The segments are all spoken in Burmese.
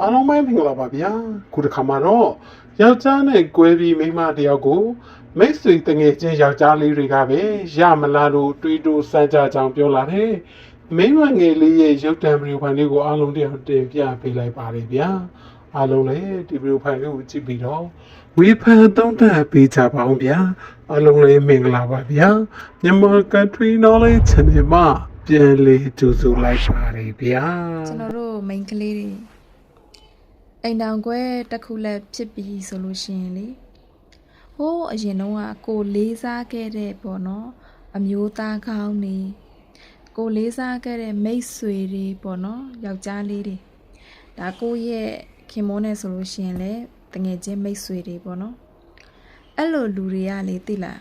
အားလုံးပဲမင်္ဂလာပါဗျာခုတစ်ခါမှာတော့ယောက်ျားနဲ့ကွဲပြီးမိန်းမတစ်ယောက်ကိုမိတ်ဆွေတငယ်ချင်းယောက်ျားလေးတွေကပဲရမလားလို့တွေးတိုးစမ်းကြကြောင်းပြောလာတယ်မိန်းမငယ်လေးရဲ့ရုပ်တံဗီဒီယိုဖိုင်လေးကိုအားလုံးတရားတင်ပြပေးလိုက်ပါတယ်ဗျာအားလုံးလည်းဒီဗီဒီယိုဖိုင်လေးကိုကြည့်ပြီးတော့ဝေဖန်သုံးသပ်ပေးကြပါအောင်ဗျာအားလုံးလည်းမင်္ဂလာပါဗျာမြန်မာ country knowledge channel မှာပြန်လည်ကြိုဆိုလိုက်ပါတယ်ဗျာကျွန်တော်တို့ main ကလေးတွေ အိမ်တောင်ကွဲတစ်ခုလက်ဖြစ်ပြီးဆိုလို့ရှိရင်လေဟိုးအရင်တော့ကကိုလေးစားခဲ့တဲ့ပေါ့နော်အမျိုးသားကောင်းနေကိုလေးစားခဲ့တဲ့မိတ်ဆွေတွေပေါ့နော်ယောက်ျားလေးတွေဒါကိုရဲ့ခင်မိုးနဲ့ဆိုလို့ရှိရင်လေတငယ်ချင်းမိတ်ဆွေတွေပေါ့နော်အဲ့လိုလူတွေကလေသိလား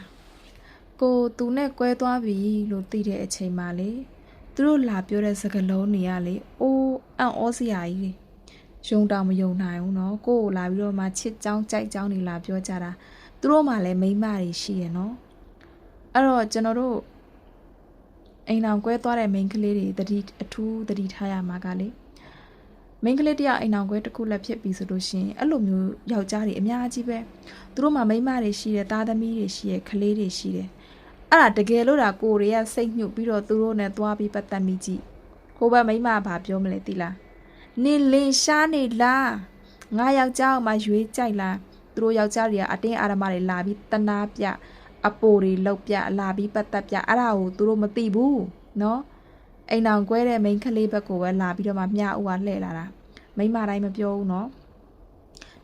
ကိုသူနဲ့ကွဲသွားပြီလို့သိတဲ့အချိန်မှာလေသူတို့လာပြောတဲ့စကားလုံးတွေကလေအိုးအံ့ဩစရာကြီးတွေ ယုံတောင်မယုံနိုင်ဘူးเนาะကိုကိုလာပြီးတော့မှချစ်ကြောင်းကြိုက်ကြောင်းတွေလာပြောကြတာသူတို့မှလည်းမိန်းမတွေရှိရယ်เนาะအဲ့တော့ကျွန်တော်တို့အိမ်အောင်ကွဲသွားတဲ့မိန်းကလေးတွေတတိအထူးတတိထားရမှာကလေမိန်းကလေးတယောက်အိမ်အောင်ကွဲတစ်ခုလက်ဖြစ်ပြီဆိုလို့ရှိရင်အဲ့လိုမျိုးယောက်ျားတွေအများကြီးပဲသူတို့မှမိန်းမတွေရှိတယ်သားသမီးတွေရှိတယ်ကလေးတွေရှိတယ် အဲ့ဒါတကယ်လို့ဒါကိုတွေကစိတ်ညှုပ်ပြီးတော့သူတို့နဲ့သွားပြီးပတ်သက်မိကြည့်ဟိုဘက်မိန်းမဘာပြောမလဲသိလား နင်လင်ရှားနေလားငါယောက်ျားအောင်မှရွေးကြိုက်လားသူတို့ယောက်ျားတွေကအတင်းအာရမတွေလာပြီးတနာပြအပိုတွေလောက်ပြလာပြီးပတ်သက်ပြအဲ့ဒါကိုသူတို့မသိဘူးနော်အိမ်အောင်ကွဲတဲ့မိန်းကလေးဘက်ကိုပဲလာပြီးတော့မှမြဦးကလှည့်လာတာမိန်းမတိုင်းမပြောဘူးနော်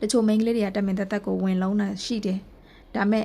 တချို့မိန်းကလေးတွေကတမင်တက်တက်ကိုဝင်လုံးတာရှိတယ်ဒါမဲ့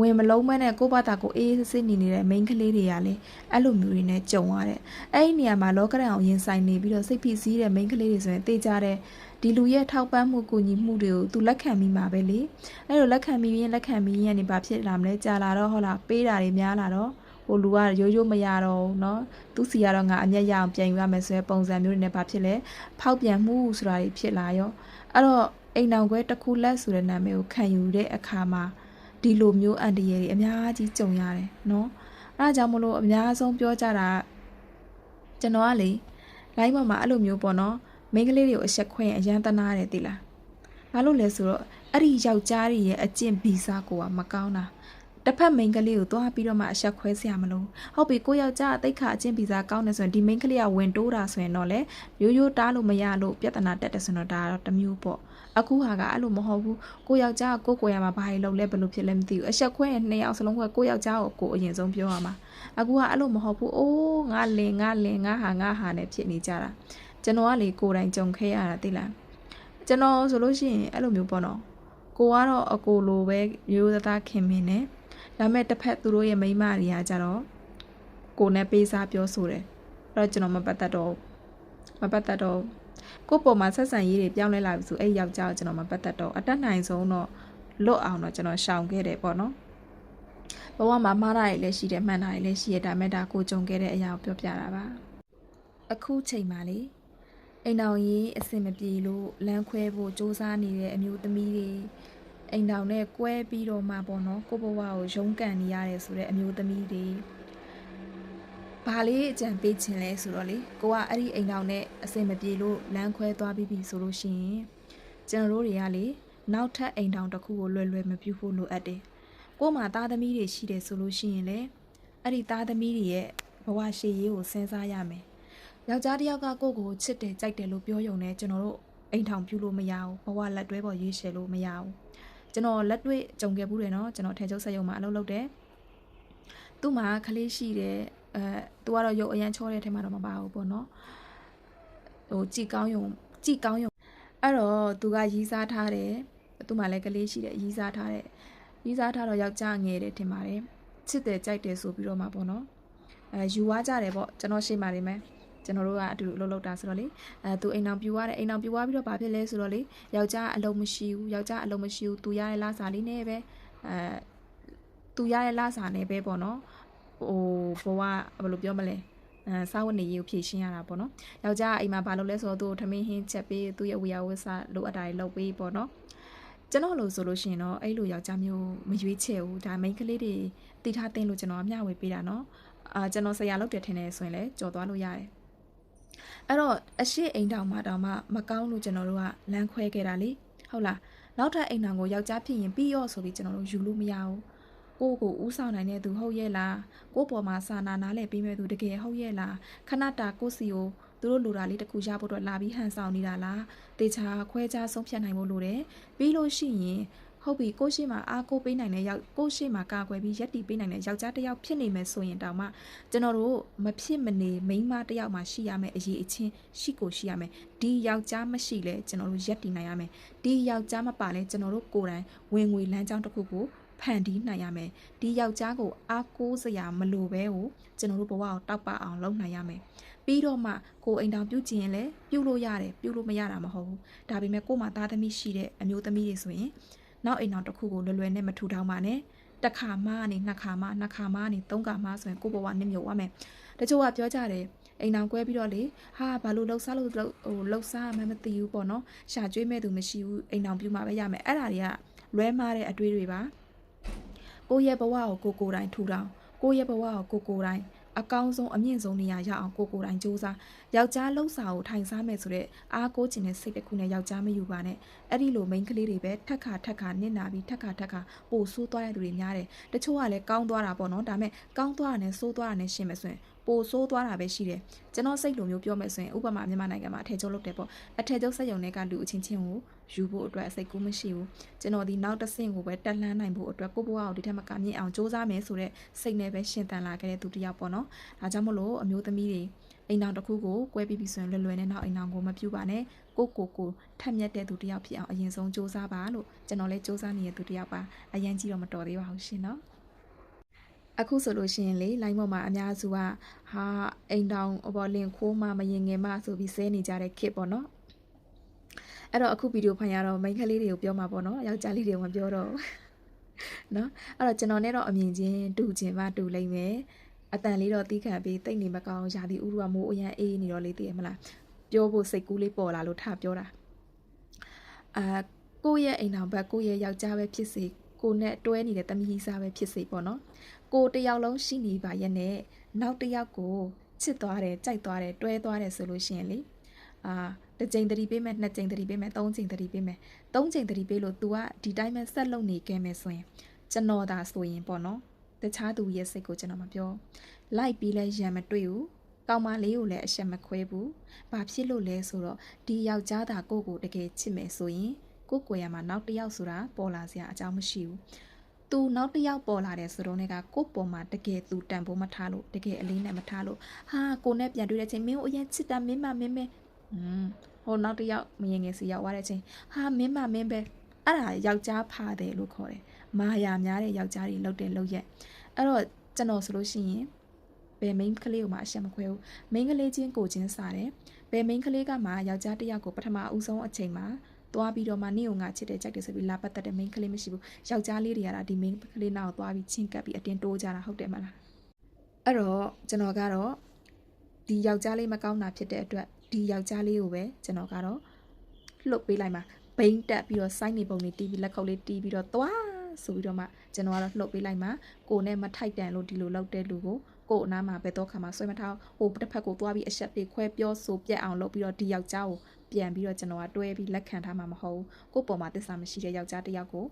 ဝင်မလုံးမဲနဲ့ကိုယ့်ဘာသာကိုအေးအေးဆေးဆေးနေနေတဲ့ main ကလေးတွေကလည်းအဲ့လိုမျိုးတွေနဲ့ကြုံရတဲ့အဲ့ဒီနေရာမှာလောကရန်အောင်ရင်ဆိုင်နေပြီးတော့စိတ်ဖိစီးတဲ့ main ကလေးတွေဆိုရင်တေးကြတဲ့ဒီလူရဲ့ထောက်ပံ့မှုကူညီမှုတွေကိုသူလက်ခံမိမှာပဲလေအဲ့လိုလက်ခံမိရင်လက်ခံမိရင်ကနေဘာဖြစ်လာမလဲကြာလာတော့ဟုတ်လားပေးတာတွေများလာတော့ဟိုလူကရိုးရိုးမရတော့ဘူးเนาะသူစီကတော့ငါအမျက်ရအောင်ပြန်ယူရမယ်ဆိုတဲ့ပုံစံမျိုးတွေနဲ့ဘာဖြစ်လဲဖောက်ပြန်မှုဆိုတာတွေဖြစ်လာရောအဲ့တော့အိမ်အောင်ခွဲတစ်ခုလက်ဆိုတဲ့နာမည်ကိုခံယူတဲ့အခါမှာ ဒီလိုမျိုးအန်တရယ်တွေအများကြီးကြုံရတယ်နော်အဲဒါကြောင့်မလို့အများဆုံးပြောကြတာကျွန်တော်ကလေ line ပေါ်မှာအဲ့လိုမျိုးပေါ့နော်မိန်းကလေးတွေကိုအဆက်ခွဲရင်အရန်တနာတယ်တိလားဘာလို့လဲဆိုတော့အဲ့ဒီယောက်ျားတွေရဲ့အကျင့်ဗီဇကိုကမကောင်းတာ တစ်ဖက်မိန်းကလေးကိုသွားပြီးတော့မှအဆက်ခွဲစရာမလိုဟုတ်ပြီကိုယောက်ျားအသိခအချင်းဗီဇကောင်းတယ်ဆိုရင်ဒီမိန်းကလေးကဝင်တိုးတာဆိုရင်တော့လေရိုးရိုးတားလို့မရလို့ပြဿနာတက်တယ်ဆိုတော့ဒါတော့တစ်မျိုးပေါ့အခုဟာကအဲ့လိုမဟုတ်ဘူးကိုယောက်ျားကိုကိုကိုရမှာဘာလို့လဲဘယ်လိုဖြစ်လဲမသိဘူးအဆက်ခွဲရင်နှစ်ယောက်စလုံးကကိုယောက်ျားကိုကိုအရင်ဆုံးပြောရမှာအခုကအဲ့လိုမဟုတ်ဘူးအိုးငါလင်ငါလင်ငါဟာငါဟာနဲ့ဖြစ်နေကြတာကျွန်တော်ကလေကိုယ်တိုင်ကြုံခဲ့ရတာသိလားကျွန်တော်ဆိုလို့ရှိရင်အဲ့လိုမျိုးပေါ့နော်ကိုကတော့အကိုလိုပဲရိုးရိုးသားသားခင်မင်းနဲ့ ဒါပေမဲ့တစ်ဖက်သူတို့ရဲ့မိန်းမတွေကကြတော့ကိုနဲ့ပေးစားပြောဆိုတယ်အဲ့တော့ကျွန်တော်မပတ်သက်တော့ဘူးမပတ်သက်တော့ဘူးကိုယ့်ပေါ်မှာဆက်ဆံရေးတွေပြောင်းလဲလာပြီဆိုအဲ့ယောက်ျားကိုကျွန်တော်မပတ်သက်တော့ဘူးအတက်နိုင်ဆုံးတော့လွတ်အောင်တော့ကျွန်တော်ရှောင်ခဲ့တယ်ပေါ့နော်ဘဝမှာမှားတာတွေလည်းရှိတယ်မှန်တာတွေလည်းရှိရဒါပေမဲ့ဒါကိုကြုံခဲ့တဲ့အရာကိုပြောပြတာပါအခုချိန်မှာလေအိမ်တော်ကြီးအဆင်မပြေလို့လမ်းခွဲဖို့စူးစမ်းနေတဲ့အမျိုးသမီးတွေ အိမ်တော်နဲ့ကွဲပြီးတော့မှပေါ့နော်ကိုယ့်ဘဝကိုရုန်းကန်နေရတယ်ဆိုတဲ့အမျိုးသမီးတွေဘာလေးအကြံပေးခြင်းလဲဆိုတော့လေကိုကအဲ့ဒီအိမ်တော်နဲ့အဆင်မပြေလို့လမ်းခွဲသွားပြီးပြီဆိုလို့ရှိရင်ကျွန်တော်တို့တွေကလေနောက်ထပ်အိမ်တော်တစ်ခုကိုလွယ်လွယ်မပြုဖို့လိုအပ်တယ်ကို့မှာသားသမီးတွေရှိတယ်ဆိုလို့ရှိရင်လေအဲ့ဒီသားသမီးတွေရဲ့ဘဝရှေ့ရေးကိုစဉ်းစားရမယ်ယောက်ျားတစ်ယောက်ကကိုယ့်ကိုချစ်တယ်ကြိုက်တယ်လို့ပြောရုံနဲ့ကျွန်တော်တို့အိမ်ထောင်ပြုလို့မရဘူးဘဝလက်တွဲပေါ်ရေးရှယ်လို့မရဘူး ကျွန်တော်လက်တွေ့ကြုံခဲ့ဘူးတယ်နော်ကျွန်တော်ထဲကျုပ်ဆက်ရုံမှာအလုပ်လုပ်တယ်သူ့မှာခလေးရှိတယ်အဲသူကတော့ရုပ်အရန်ချောတဲ့ထဲမှာတော့မပါဘူးပေါ့နော်ဟိုကြည်ကောင်းယုံကြည်ကောင်းယုံအဲ့တော့သူကရီးစားထားတယ်သူ့မှာလည်းကလေးရှိတယ်ရီးစားထားတယ်ရီးစားထားတော့ယောက်ျားငယ်တယ်ထင်ပါတယ်ချစ်တယ်ကြိုက်တယ်ဆိုပြီးတော့မှပေါ့နော်အဲယူဝါကြတယ်ပေါ့ကျွန်တော်ရှေ့မှာနေမယ် ကျွန်တော်တို့ကအတူတူအလုပ်လုပ်တာဆိုတော့လေအဲသူအိမ်အောင်ပြူသွားတယ်အိမ်အောင်ပြူသွားပြီးတော့ဘာဖြစ်လဲဆိုတော့လေယောက်ျားအလုံးမရှိဘူးယောက်ျားအလုံးမရှိဘူးသူရတဲ့လစာလေးနဲ့ပဲအဲသူရတဲ့လစာနဲ့ပဲပေါ့နော်ဟိုဘဝဘယ်လိုပြောမလဲအဲစာဝတ်နေရေးကိုဖြည့်ရှင်းရတာပေါ့နော်ယောက်ျားအိမ်မှာဘာလုပ်လဲဆိုတော့သူ့ကိုထမင်းဟင်းချက်ပေးသူ့ရဲ့ဝေယဝဆလိုအပ်တာတွေလုပ်ပေးပေါ့နော်ကျွန်တော်လို့ဆိုလို့ရှိရင်တော့အဲ့လိုယောက်ျားမျိုးမရွေးချယ်ဘူးဒါမိန်းကလေးတွေတည်ထားတဲ့လို့ကျွန်တော်အမျှဝေပေးတာနော်အာကျွန်တော်ဆရာလုပ်တယ်ထင်တယ်ဆိုရင်လည်းကြော်သွားလို့ရတယ် အဲ့တော့အရှိအိမ်တောင်မှတောင်မှမကောင်းလို့ကျွန်တော်တို့ကလမ်းခွဲခဲ့တာလေဟုတ်လားနောက်ထပ်အိမ်တောင်ကိုယောက်ျားဖြစ်ရင်ပြီးရောဆိုပြီးကျွန်တော်တို့ယူလို့မရဘူးကိုယ့်ကိုဥဆောင်နိုင်တဲ့သူဟုတ်ရဲ့လားကိုယ့်ပေါ်မှာစာနာနားလဲပြီးမဲ့သူတကယ်ဟုတ်ရဲ့လားခဏတာကိုယ့်စီကိုသူတို့လိုတာလေးတစ်ခုရဖို့အတွက်လာပြီးဟန်ဆောင်နေတာလားတေချာခွဲခြားဆုံးဖြတ်နိုင်ဖို့လိုတယ်ပြီးလို့ရှိရင် ဟုတ်ပြီကိုရှိမှာအားကိုပေးနိုင်တဲ့ယောက်ကိုရှိမှာကာကွယ်ပြီးရက်တီပေးနိုင်တဲ့ယောက်ျားတစ်ယောက်ဖြစ်နေမယ်ဆိုရင်တောင်မှကျွန်တော်တို့မဖြစ်မနေမိန်းမတစ်ယောက်မှရှိရမယ်အရေးအချင်းရှိကိုရှိရမယ်ဒီယောက်ျားမရှိလဲကျွန်တော်တို့ရက်တီနိုင်ရမယ်ဒီယောက်ျားမပါလဲကျွန်တော်တို့ကိုယ်တိုင်ဝင်ငွေလမ်းကြောင်းတစ်ခုကိုဖန်တီးနိုင်ရမယ်ဒီယောက်ျားကိုအားကိုးစရာမလိုပဲကိုကျွန်တော်တို့ဘဝကိုတောက်ပအောင်လုပ်နိုင်ရမယ်ပြီးတော့မှကိုအိမ်တောင်ပြုတ်ကျင်ရင်လည်းပြုတ်လို့ရတယ်ပြုတ်လို့မရတာမဟုတ်ဘူးဒါပေမဲ့ကို့မှာသားသမီးရှိတဲ့အမျိုးသမီးတွေဆိုရင် နောက်အိမ်အောင်တစ်ခုကိုလွယ်လွယ်နဲ့မထူထောင်ပါနဲ့တစ်ခါမှကနေနှစ်ခါမှနှစ်ခါမှနေသုံးခါမှဆိုရင်ကိုယ့်ဘဝနစ်မြုပ်သွားမယ်တချို့ကပြောကြတယ်အိမ်အောင်ကွဲပြီးတော့လေဟာဘာလို့လှုပ်စားလို့လှုပ်ဟိုလှုပ်စားမှမသိဘူးပေါ့နော်ရှာကျွေးမဲ့သူမရှိဘူးအိမ်အောင်ပြူမှာပဲရမယ်အဲ့ဒါတွေကလွဲမားတဲ့အတွေးတွေပါကိုယ့်ရဲ့ဘဝကိုကိုကိုယ်တိုင်ထူထောင်ကိုယ့်ရဲ့ဘဝကိုကိုကိုယ်တိုင် အကောင်းဆုံးအမြင့်ဆုံးနေရာရအောင်ကိုကိုယ်တိုင်စူးစမ်းယောက်ျားလှုပ်စာကိုထိုင်စားမယ်ဆိုတော့အားကိုးခြင်းနဲ့စိတ်တစ်ခုနဲ့ယောက်ျားမယူပါနဲ့အဲ့ဒီလိုမိန်းကလေးတွေပဲထက်ခါထက်ခါနစ်နာပြီးထက်ခါထက်ခါပိုဆိုးသွားတဲ့သူတွေများတယ်တချို့ကလည်းကောင်းသွားတာပေါ့နော်ဒါပေမဲ့ကောင်းသွားတာနဲ့ဆိုးသွားတာနဲ့ရှင်းမယ်ဆိုရင် ပိုဆိုးသွားတာပဲရှိတယ်ကျွန်တော်စိတ်လိုမျိုးပြောမယ်ဆိုရင်ဥပမာမြန်မာနိုင်ငံမှာအထည်ချုပ်လုပ်တယ်ပေါ့အထည်ချုပ်စက်ရုံတွေကလူအချင်းချင်းကိုယူဖို့အတွက်စိတ်ကူးမရှိဘူးကျွန်တော်ဒီနောက်တစ်ဆင့်ကိုပဲတက်လှမ်းနိုင်ဖို့အတွက်ကိုယ့်ဘဝကိုဒီထက်မကမြင့်အောင်စူးစမ်းမယ်ဆိုတဲ့စိတ်နဲ့ပဲရှင်သန်လာခဲ့တဲ့သူတစ်ယောက်ပေါ့နော်ဒါကြောင့်မလို့အမျိုးသမီးတွေအိမ်အောင်တစ်ခုကိုကွဲပြီးပြီဆိုရင်လွယ်လွယ်နဲ့နောက်အိမ်အောင်ကိုမပြုတ်ပါနဲ့ကိုကိုကိုထက်မြက်တဲ့သူတစ်ယောက်ဖြစ်အောင်အရင်ဆုံးစူးစမ်းပါလို့ကျွန်တော်လည်းစူးစမ်းနေတဲ့သူတစ်ယောက်ပါအရင်ကြီးတော့မတော်သေးပါဘူးရှင်နော် အခုဆိုလို့ရှိရင်လေ line ပေါ်မှာအများစုကဟာအိမ်တောင်ဟိုလင်ခိုးမှမရင်ငယ်မှဆိုပြီးဆဲနေကြတဲ့ kit ပေါ့နော်အဲ့တော့အခုဗီဒီယိုဖိုင်ရတော့မိန်းကလေးတွေကိုပြောမှာပေါ့နော်ယောက်ျားလေးတွေကိုမပြောတော့ဘူးနော်အဲ့တော့ကျွန်တော်နဲ့တော့အမြင်ချင်းတူချင်းမှတူလိမ့်မယ်အတန်လေးတော့တီးခံပြီးတိတ်နေမကောင်းရာသီဥတုကမိုးအရန်အေးနေတော့လေးသိရမလားပြောဖို့စိတ်ကူးလေးပေါ်လာလို့ထပြောတာအာကိုယ့်ရဲ့အိမ်တော်ဘက်ကိုယ့်ရဲ့ယောက်ျားပဲဖြစ်စေကိုနဲ့တွဲနေတဲ့တမီးကြီးစားပဲဖြစ်စေပေါ့နော် ကိုတယောက်လုံးရှိနေပါရဲ့နဲ့နောက်တစ်ယောက်ကိုချစ်သွားတယ်ကြိုက်သွားတယ်တွဲသွားတယ်ဆိုလို့ရှိရင်လေအာတစ်ချိန်တတိပေးမယ်နှစ်ချိန်တတိပေးမယ်သုံးချိန်တတိပေးမယ်သုံးချိန်တတိပေးလို့ तू ကဒီတိုင်းပဲဆက်လုပ်နေခဲ့မယ်ဆိုရင်ကျွန်တော်သာဆိုရင်ပေါ့နော်တခြားသူရဲ့စိတ်ကိုကျွန်တော်မပြောလိုက်ပြီးလဲရံမတွေ့ဘူးကောင်မလေးကိုလည်းအဆက်မခွဲဘူးဘာဖြစ်လို့လဲဆိုတော့ဒီယောက်ျားသာကိုကိုတကယ်ချစ်မယ်ဆိုရင်ကိုကိုရမှာနောက်တစ်ယောက်ဆိုတာပေါ်လာစရာအကြောင်းမရှိဘူး သူနောက်တစ်ယောက်ပေါ်လာတယ်ဆိုတော့ねကကိုပေါ်မှာတကယ်သူတန်ဖိုးမထားလို့တကယ်အလေးနဲ့မထားလို့ဟာကိုနဲ့ပြန်တွေ့တဲ့ချိန်မင်းကိုအရင်ချစ်တာမင်းမမင်းပဲอืมဟိုနောက်တစ်ယောက်မရင်ငယ်စီရောက်သွားတဲ့ချိန်ဟာမင်းမမင်းပဲအဲ့ဒါယောက်ျားဖားတယ်လို့ခေါ်တယ်မာယာများတဲ့ယောက်ျားတွေလှုပ်တယ်လှုပ်ရက်အဲ့တော့ကျွန်တော်ဆိုလို့ရှိရင်ဘယ်မိန်းကလေးကိုမှအရှက်မခွဲဘူးမိန်းကလေးချင်းကိုချင်းစားတယ်ဘယ်မိန်းကလေးကမှယောက်ျားတစ်ယောက်ကိုပထမအဦးဆုံးအချိန်မှာ သွားပြီးတော့မှနေုံငါချစ်တယ်ကြိုက်တယ်ဆိုပြီးလာပတ်သက်တဲ့မိန်းကလေးမရှိဘူးယောက်ျားလေးတွေကတော့ဒီမိန်းကလေးနောက်သွားပြီးချင်းကပ်ပြီးအတင်းတိုးကြတာဟုတ်တယ်မလားအဲ့တော့ကျွန်တော်ကတော့ဒီယောက်ျားလေးမကောင်းတာဖြစ်တဲ့အတွက်ဒီယောက်ျားလေးကိုပဲကျွန်တော်ကတော့လှုပ်ပေးလိုက်မှာဘိန်းတက်ပြီးတော့စိုင်းနေပုံလေးတီးပြီးလက်ခုပ်လေးတီးပြီးတော့သွားဆိုပြီးတော့မှကျွန်တော်ကတော့လှုပ်ပေးလိုက်မှာကိုနဲ့မထိုက်တန်လို့ဒီလိုလောက်တဲ့လူကိုကို့အနားမှာဘယ်တော့ခါမှဆွဲမထားဟိုတစ်ဖက်ကိုသွားပြီးအဆက်ပြေခွဲပြောဆိုပြက်အောင်လုပ်ပြီးတော့ဒီယောက်ျားကို ပြန်ပြီးတော့ကျွန်တော်ကတွဲပြီးလက်ခံထားမှာမဟုတ်ဘူးကို့ပေါ်မှာတစ္ဆာမရှိတဲ့ယောက်ျားတစ်ယောက်ကို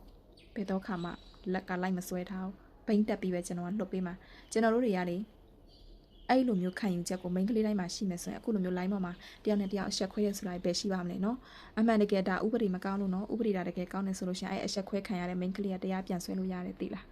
ဘယ်တော့ခါမှလက်ကလိုက်မဆွဲထားဘူးဘိမ့်တက်ပြီးပဲကျွန်တော်ကလွတ်ပေးမှာကျွန်တော်တို့တွေကလေအဲ့လိုမျိုးခံယူချက်ကိုမိန်းကလေးတိုင်းမှာရှိမယ်ဆိုရင်အခုလိုမျိုး line ပေါ်မှာတယောက်နဲ့တယောက်အဆက်ခွဲရဆိုတာပဲရှိပါမလဲနော်အမှန်တကယ်ဒါဥပဒေမကောင်းလို့နော်ဥပဒေဒါတကယ်ကောင်းနေဆိုလို့ရှိရင်အဲ့အဆက်ခွဲခံရတဲ့မိန်းကလေးကတရားပြန်ဆွဲလို့ရတယ်သိလား